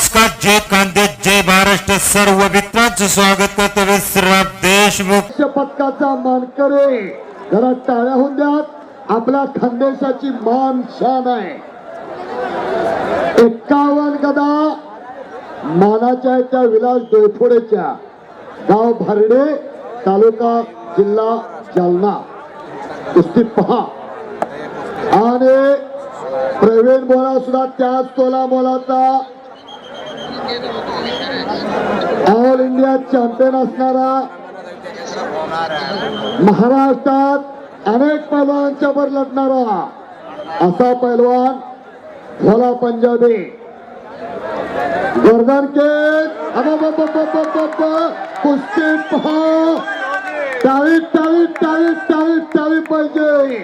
नमस्कार जय कांदे जय महाराष्ट्र. सर्व मित्रांचं स्वागत करतो विश्राम देशमुख. लक्ष पदकाचा मानकरे जरा टाळ्या होऊन द्यात. आपल्या खानदेशाची मान शान आहे. एक्कावन गदा मानाच्या आहेत त्या विलास डोयफोडेच्या गाव भारडे तालुका जिल्हा जालना. कुस्ती पहा. आणि प्रवीण बोला सुद्धा त्याच तोला मोलाचा ऑल इंडिया चॅम्पियन असणारा महाराष्ट्रात अनेक पैलवानांच्या वर लढणारा असा पैलवान भोला पंजाबी. गर्दन केस कुस्ती पहा. टाळी टाळी टाळी टाळी टाळी पाहिजे.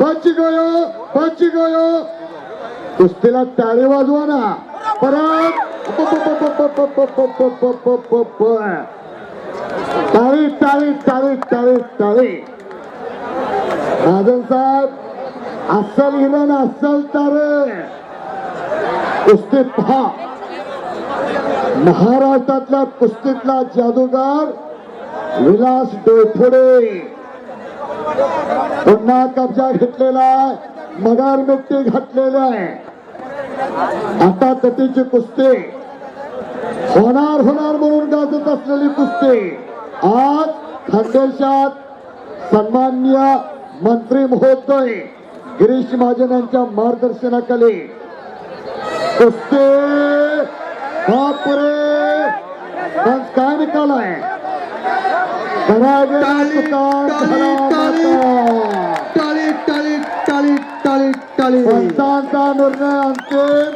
बच गयो बच गयो. कुस्तीला टाळी वाजवा ना. परत टाळी टाळी टाळी टाळी टाळी राजन साहेब अस्सल हिरण अस्सल तारे. कुस्ती पहा. महाराष्ट्रातल्या कुस्तीतला जादूगार विलास डोथोडे पुन्हा कब्जा घेतलेला आहे. मगार मिट्टी घातलेला आहे. आता तटीची कुस्ती. होणार होणार म्हणून गाजत असलेली कुस्ती. आज खानदेशात सन्मान्य मंत्री महोदय गिरीश महाजन यांच्या मार्गदर्शनाखाली कुस्ती. बापरे! काय निकाल आहे? निर्णय अंतिम.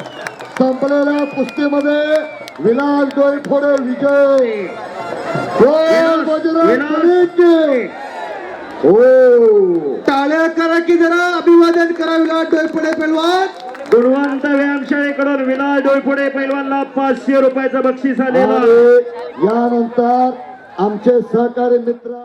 संपलेल्या कुस्तीमध्ये विलास डोईफोडे विजय. हो टाळ्या करा की जरा अभिवादन करावी डोयपडे पेलवान. गुणवंत व्यायामशाळेकडून विलास डोयपुडे पैलवानला पाचशे रुपयाचं बक्षीस आलेलं यानंतर आमचे सहकारी मित्र